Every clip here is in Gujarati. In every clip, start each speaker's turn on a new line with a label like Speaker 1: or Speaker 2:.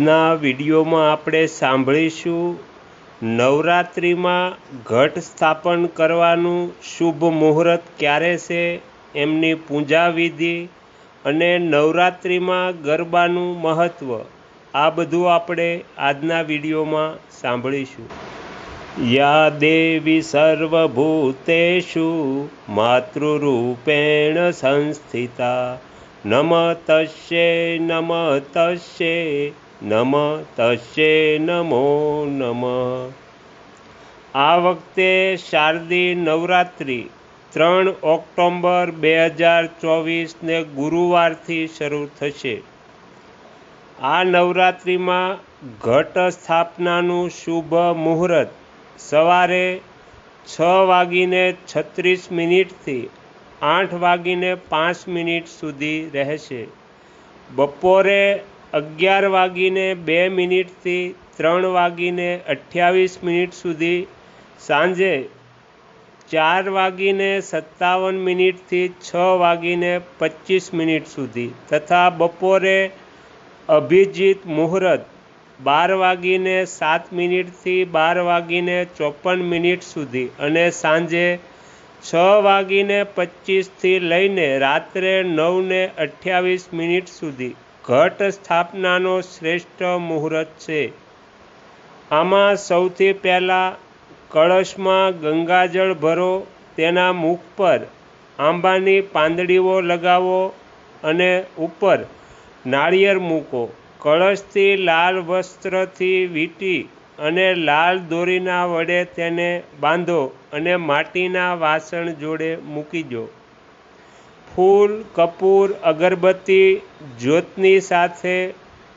Speaker 1: આજના વિડીયોમાં આપણે સાંભળીશું નવરાત્રિમાં ઘટ સ્થાપન કરવાનું શુભ મુહૂર્ત ક્યારે છે એમની પૂજા વિધિ અને નવરાત્રિમાં ગરબાનું મહત્ત્વ આ બધું આપણે આજના વિડીયોમાં સાંભળીશું. યા દેવી સર્વભૂતેષુ માતૃરૂપેણ સંસ્થિતા નમ તસ્યે નમ તસ્ય નમો નમ. આ વખતે શારદી નવરાત્રિ ત્રણ ઓક્ટોમ્બર બે હજાર ચોવીસને ગુરુવારથી શરૂ થશે. આ નવરાત્રિમાં ઘટ સ્થાપનાનું શુભ મુહૂર્ત સવારે છ વાગીને છત્રીસ મિનિટથી આઠ વાગીને પાંચ મિનિટ સુધી રહેશે. બપોરે અગિયાર વાગીને બે મિનિટથી ત્રણ વાગીને અઠ્યાવીસ મિનિટ સુધી સાંજે ચાર વાગીને સત્તાવન મિનિટથી છ વાગીને પચીસ મિનિટ સુધી તથા બપોરે અભિજીત મુહૂર્ત બાર વાગીને સાત મિનિટથી બાર વાગીને ચોપન મિનિટ સુધી અને સાંજે છ વાગીને પચીસથી લઈને રાત્રે નવને અઠ્યાવીસ મિનિટ સુધી ઘટ સ્થાપનાનો શ્રેષ્ઠ મુહૂર્ત છે. આમાં સૌથી પહેલાં કળશમાં ગંગાજળ ભરો, તેના મુખ પર આંબાની પાંદડીઓ લગાવો અને ઉપર નાળિયેર મૂકો. કળશથી લાલ વસ્ત્રથી વીંટી અને લાલ દોરીના વડે તેને બાંધો અને માટીના વાસણ જોડે મૂકી દો. ફૂલ, કપૂર, અગરબત્તી, જ્યોતની સાથે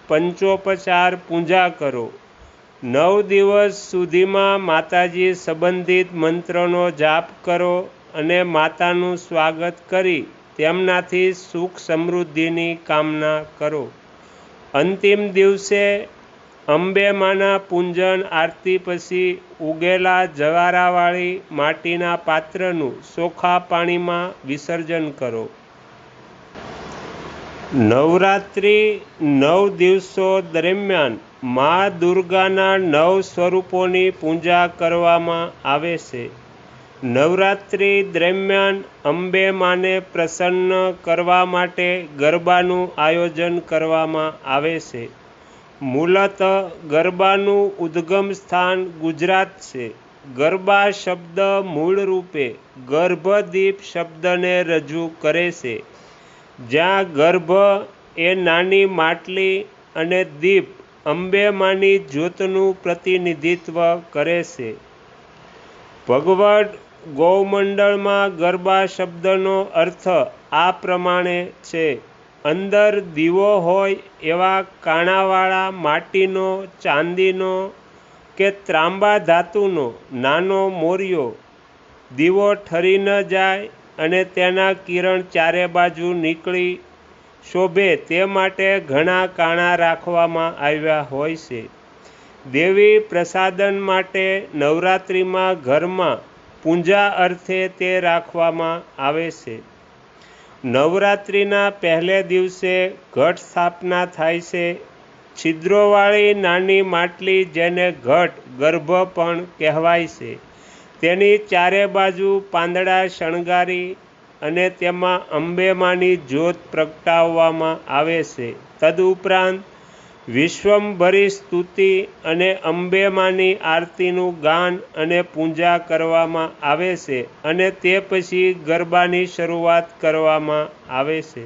Speaker 1: પંચોપચાર પૂજા કરો. નવ દિવસ સુધીમાં માતાજી સંબંધિત મંત્રનો જાપ કરો અને માતાનું સ્વાગત કરી તેમનાથી સુખ સમૃદ્ધિની કામના કરો. અંતિમ દિવસે અંબે માના પૂંજન આરતી પછી ઉગેલા જવારાવાળી માટીના પાત્રનું ચોખા પાણીમાં વિસર્જન કરો. નવરાત્રિ નવ દિવસો દરમિયાન મા દુર્ગાના નવ સ્વરૂપોની પૂજા કરવામાં આવે છે. નવરાત્રિ દરમિયાન અંબે માને પ્રસન્ન કરવા માટે ગરબાનું આયોજન કરવામાં આવે છે. મૂલત ગરબાનું ઉદ્ગમ સ્થાન ગુજરાત છે. ગરબા શબ્દ મૂળ રૂપે ગર્ભદીપ શબ્દને રજૂ કરે છે. જ્યાં ગર્ભ એ નાની માટલી અને દીપ અંબેમાની જ્યોતનું પ્રતિનિધિત્વ કરે છે. ભગવડ ગૌમંડળમાં ગરબા શબ્દનો અર્થ આ પ્રમાણે છે. અંદર દીવો હોય એવા કાણાવાળા માટીનો, ચાંદીનો કે ત્રાંબા ધાતુનો નાનો મોરિયો દીવો ઠરી ન જાય અને તેના કિરણ ચારે બાજુ નીકળી શોભે તે માટે ઘણા કાણા રાખવામાં આવ્યા હોય છે. દેવી પ્રસાદન માટે નવરાત્રિમાં ઘરમાં પૂજા અર્થે તે રાખવામાં આવે છે. નવરાત્રિના પહેલે દિવસે ઘટ સ્થાપના થાય છે. છિદ્રોવાળી નાની માટલી જેને ઘટ, ગર્ભ પણ કહેવાય છે. તેની ચારે બાજુ પાંદડા શણગારી અને તેમાં અંબેમાની જ્યોત પ્રગટાવવામાં આવે છે. તદુપરાંત વિશ્વંભરી સ્તુતિ અને અંબેમાની આરતીનું ગાન અને પૂજા કરવામાં આવે છે અને તે પછી ગરબાની શરૂઆત કરવામાં આવે છે.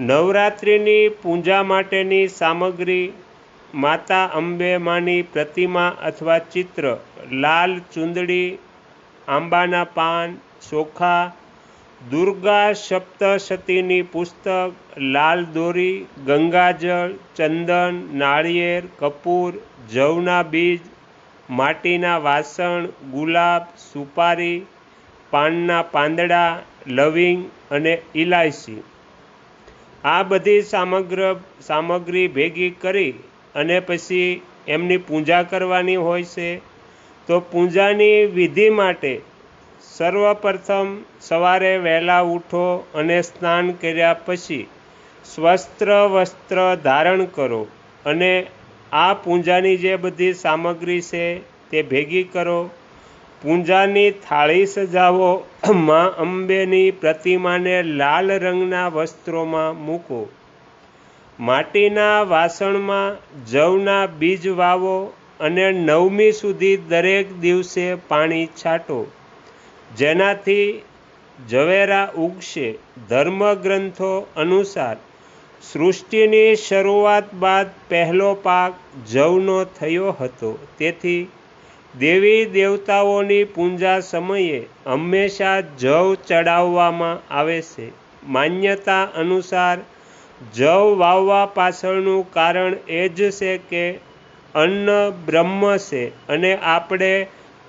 Speaker 1: નવરાત્રિની પૂજા માટેની સામગ્રી માતા અંબેમાની પ્રતિમા અથવા ચિત્ર, લાલ ચુંદડી, આંબાના પાન, ચોખા દુર્ગા સપ્તશતીની પુસ્તક, લાલ દોરી, ગંગાજળ, ચંદન, નાળિયેર, કપૂર, જવના બીજ, માટીના વાસણ, ગુલાબ, સુપારી, પાનના પાંદડા, લવિંગ અને ઇલાયચી આ બધી સામગ્ર, સામગ્રી ભેગી કરી અને પછી એમની પૂજા કરવાની હોય છે, તો પૂજાની વિધિ માટે સર્વપ્રથમ સવારે વહેલા ઉઠો અને સ્નાન કર્યા પછી સ્વસ્ત્ર વસ્ત્ર ધારણ કરો અને આ પૂજાની જે બધી સામગ્રી છે તે ભેગી કરો. પૂજાની થાળી સજાવો, મા અંબેની પ્રતિમાને લાલ રંગના વસ્ત્રોમાં મૂકો. માટીના વાસણમાં જવના બીજ વાવો અને નવમી સુધી દરેક દિવસે પાણી છાંટો. જેનાથી ઝવેરા ઉગશે. ધર્મગ્રંથો અનુસાર સૃષ્ટિની શરૂઆત બાદ પહેલો પાક જવનો થયો હતો. તેથી દેવી દેવતાઓની પૂજા સમયે હંમેશા જવ ચડાવવામાં આવે છે. માન્યતા અનુસાર જવ વાવવા પાછળનું કારણ એ જ છે કે અન્ન બ્રહ્મ છે અને આપણે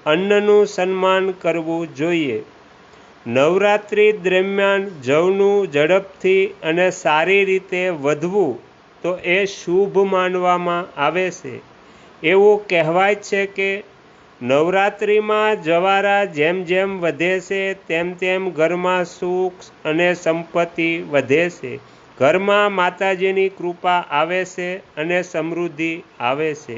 Speaker 1: અન્નનું સન્માન કરવું જોઈએ. નવરાત્રિ દરમિયાન જવનું ઝડપથી અને સારી રીતે વધવું તો એ શુભ માનવામાં આવે છે. એવું કહેવાય છે કે નવરાત્રિમાં જવારા જેમ જેમ વધે છે, તેમ તેમ ઘરમાં સુખ અને સંપત્તિ વધે છે. ઘરમાં માતાજીની કૃપા આવે છે અને સમૃદ્ધિ આવે છે.